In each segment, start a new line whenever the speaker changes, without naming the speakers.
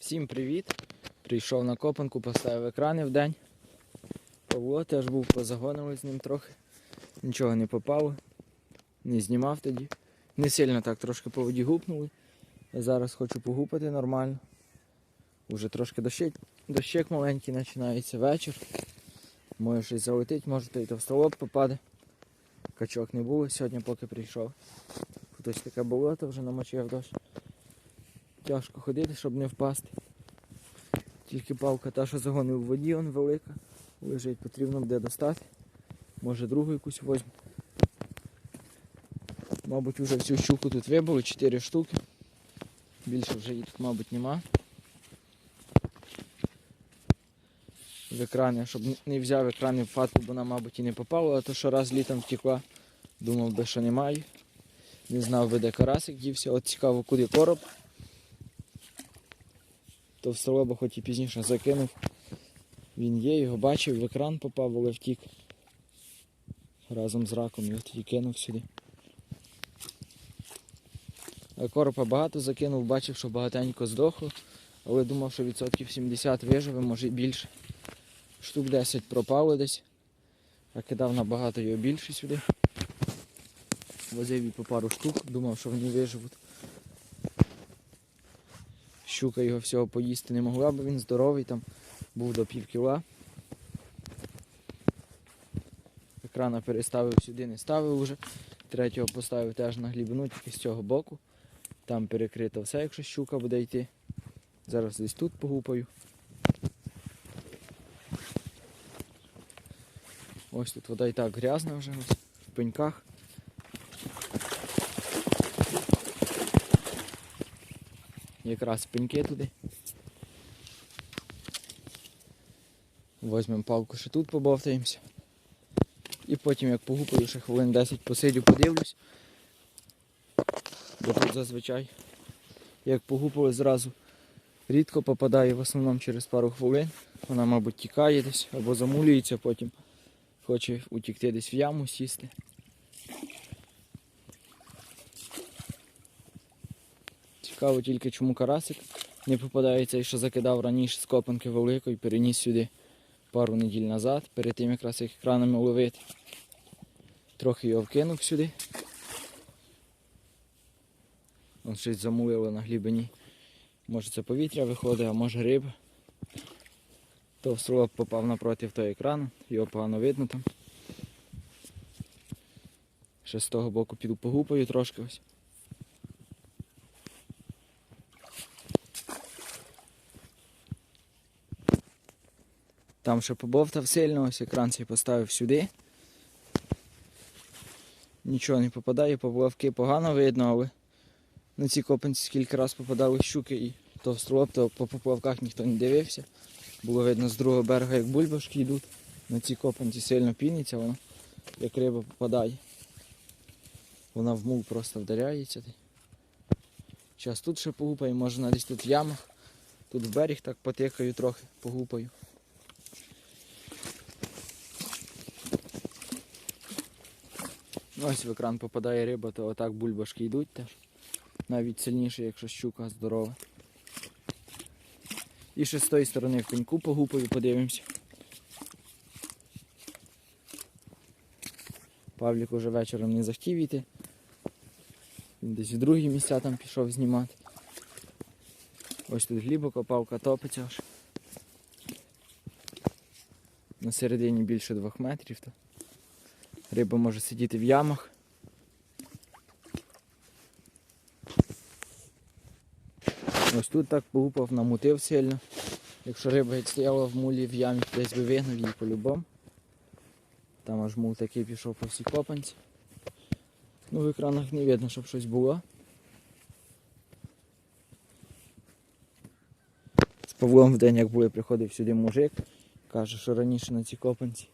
Всім привіт! Прийшов на копанку, поставив екрани в день. Павло теж був, позагонили з ним трохи. Нічого не попало. Не знімав тоді. Не сильно так трошки по воді гупнули. Я зараз хочу погупати нормально. Уже трошки дощик, дощик маленький починається вечір. Може щось залетить, може то й товстолоб попаде. Качок не було сьогодні, поки прийшов. Хтось таке болото вже намочив дощ. Тяжко ходити, щоб не впасти. Тільки палка та, що загонив в воді, он велика. Лежить, потрібно буде достати. Може другу якусь возьму. Мабуть, вже всю щуку тут вибили, 4 штуки. Більше вже її тут, мабуть, нема. В екрані, щоб не взяв екрани в фатку, бо вона, мабуть, і не попала, а то що раз літом втекла. Думав би, що немає. Не знав би, де карасик дівся. От цікаво, куди короб. То в столоба хоч і пізніше закинув. Він є, його бачив, в екран попав, але втік. Разом з раком його тоді кинув сюди. Коропа багато закинув, бачив, що багатенько здохло, але думав, що відсотків 70 виживе, може і більше. Штук 10 пропало десь. А кидав набагато його більше сюди. Возив і по пару штук, думав, що вони виживуть. Щука його всього поїсти не могла, бо він здоровий, там був до пів кіла. Екрана переставив сюди, не ставив уже. Третього поставив теж на глибину, тільки з цього боку. Там перекрито все, якщо щука буде йти. Зараз десь тут погупаю. Ось тут вода і так грязна вже в пеньках. Якраз пеньки туди. Возьмемо палку ще тут побовтаємося. І потім як погупаю, ще хвилин 10 посидю, подивлюсь. Бо тут зазвичай, як погупали зразу, рідко попадає в основному через пару хвилин. Вона, мабуть, тікає десь або замулюється, потім хоче утікти десь в яму, сісти. Цікаво тільки, чому карасик не попадається і що закидав раніше з копанки великої, переніс сюди пару неділь назад, перед тим якраз їх екранами ловити. Трохи його вкинув сюди. Вон щось замулило на глибині. Може це повітря виходить, а може риба. То столоб попав напроти того екрану, його погано видно там. Ще з того боку піду погупаю трошки ось. Там ще побовтав сильно, ось екран цей поставив сюди. Нічого не попадає, поплавки погано видно, але на ці копанці скільки раз попадали щуки і то в столоб, то по поплавках ніхто не дивився. Було видно з другого берега, як бульбашки йдуть. На ці копанці сильно піниться, воно як риба попадає. Вона в мул просто вдаряється. Зараз тут ще погупаю, може десь тут в ямах. Тут в берег так потикаю трохи, погупаю. Ось в екран попадає риба, то отак бульбашки йдуть теж. Навіть сильніше, якщо щука здорова. І ще з тої сторони в пеньку погупаю, подивимося. Павлік уже вечором не захотів іти. Він десь в другі місця там пішов знімати. Ось тут глибоко павка топиться аж. На середині більше двох метрів. То. Риба може сидіти в ямах. Ось тут так погупав, намутив сильно. Якщо риба геть стояла в мулі в ямі, десь би вигнав її по-любому. Там аж мул такий пішов по всій копанці. Ну в екранах не видно, щоб щось було. З Павлом в день, як були, приходив сюди мужик. Каже, що раніше на цій копанці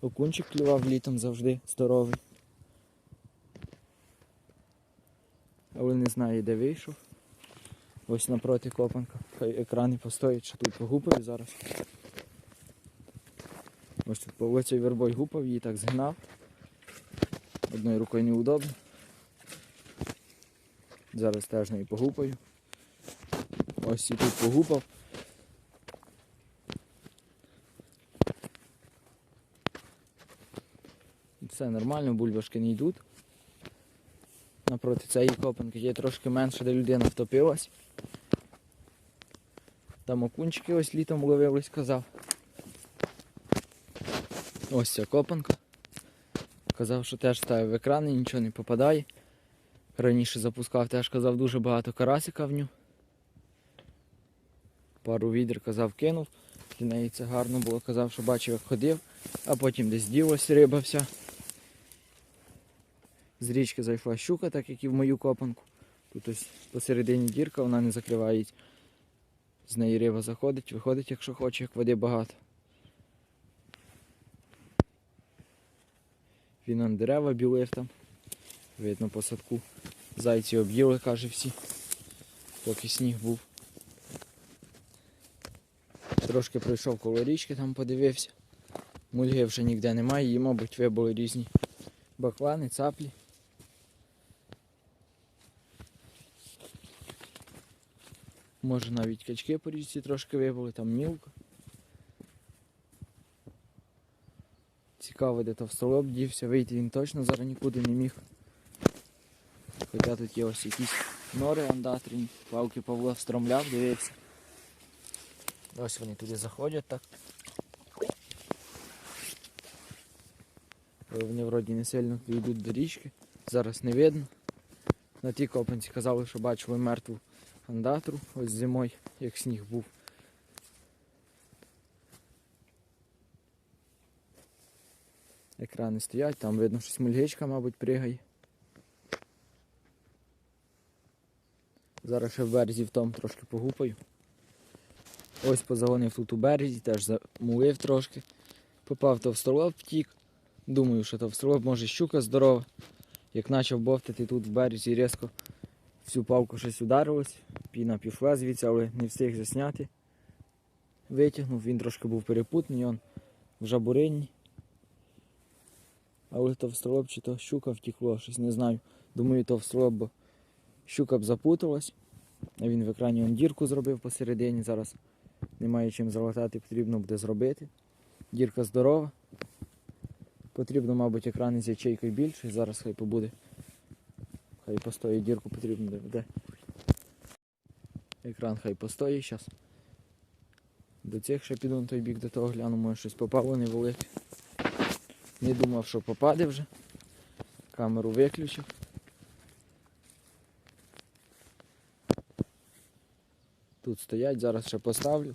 окунчик клював літом завжди здоровий. Але не знаю, де вийшов. Ось напроти копанка. Хай екрани постоять, що тут погупаю зараз. Ось тут по оцій вербой гупав, її так згнав. Одною рукою неудобно. Зараз теж нею погупаю. Ось і тут погупав. Все нормально, бульбашки не йдуть. Напроти цієї копанки є трошки менше, де людина втопилась. Там окунчики ось літом ловились, казав. Ось ця копанка. Казав, що теж ставив екран і нічого не попадає. Раніше запускав, теж казав, дуже багато карасика в ню. Пару відер казав, кинув. Для неї це гарно було, казав, що бачив, як ходив, а потім десь ділась риба вся. З річки зайшла щука, так як і в мою копанку. Тут ось посередині дірка, вона не закриває. З неї риба заходить, виходить, якщо хоче, як води багато. Він он дерева білив там. Видно по садку. Зайці об'їли, каже всі. Поки сніг був. Трошки пройшов коло річки, там подивився. Мульги вже ніде немає, її, мабуть, вибули різні баклани, цаплі. Може навіть качки по річці трошки вибули, там мілко. Цікаво, де товстолоб дівся, вийти він точно зараз нікуди не міг. Хоча тут є ось якісь нори андатрені, палки Павло стромляв, дивився. Ось вони туди заходять так. Вони вроді не сильно йдуть до річки. Зараз не видно. На тій копанці казали, що бачили мертву андатру ось зимою, як сніг був. Екрани стоять, там видно, що смольгичка, мабуть, пригає. Зараз ще в березі в тому трошки погупаю. Ось позагонив тут у березі, теж замулив трошки. Попав товстолоб втік. Думаю, що товстолоб може щука здорова. Як почав бовтати тут в березі різко всю палку щось ударилось, піна пішла звідси, але не встиг засняти. Витягнув, він трошки був перепутаний, он в жабурині. Але товстолоб чи то щука втекло, щось не знаю. Думаю, то товстолоб, бо щука б запуталась. А він в екрані он дірку зробив посередині. Зараз немає чим залатати, потрібно буде зробити. Дірка здорова. Потрібно, мабуть, екран із ячейкою більший. Зараз хай побуде. Хай постоїть дірку потрібно буде. Екран хай постоїть зараз. До цих ще піду на той бік до того гляну, може щось попало невелике. Не думав, що попаде вже. Камеру виключив. Тут стоять, зараз ще поставлю.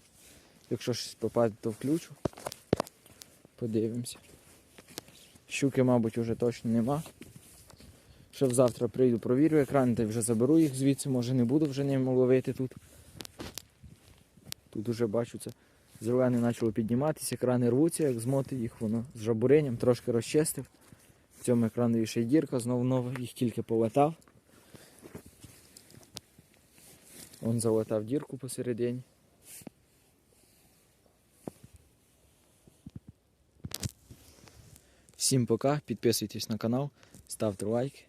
Якщо щось попаде, то включу. Подивимося. Щуки, мабуть, вже точно нема. Ще завтра прийду, провірю екран, та вже заберу їх звідси, може не буду вже ними ловити тут. Тут уже бачу це. Зелене почало підніматися, екрани рвуться, як змоти їх, воно з жабуренням трошки розчистив. В цьому екранові ще й дірка, знову нова, їх тільки полатав. Он залатав дірку посередині. Всім пока, підписуйтесь на канал, ставте лайки.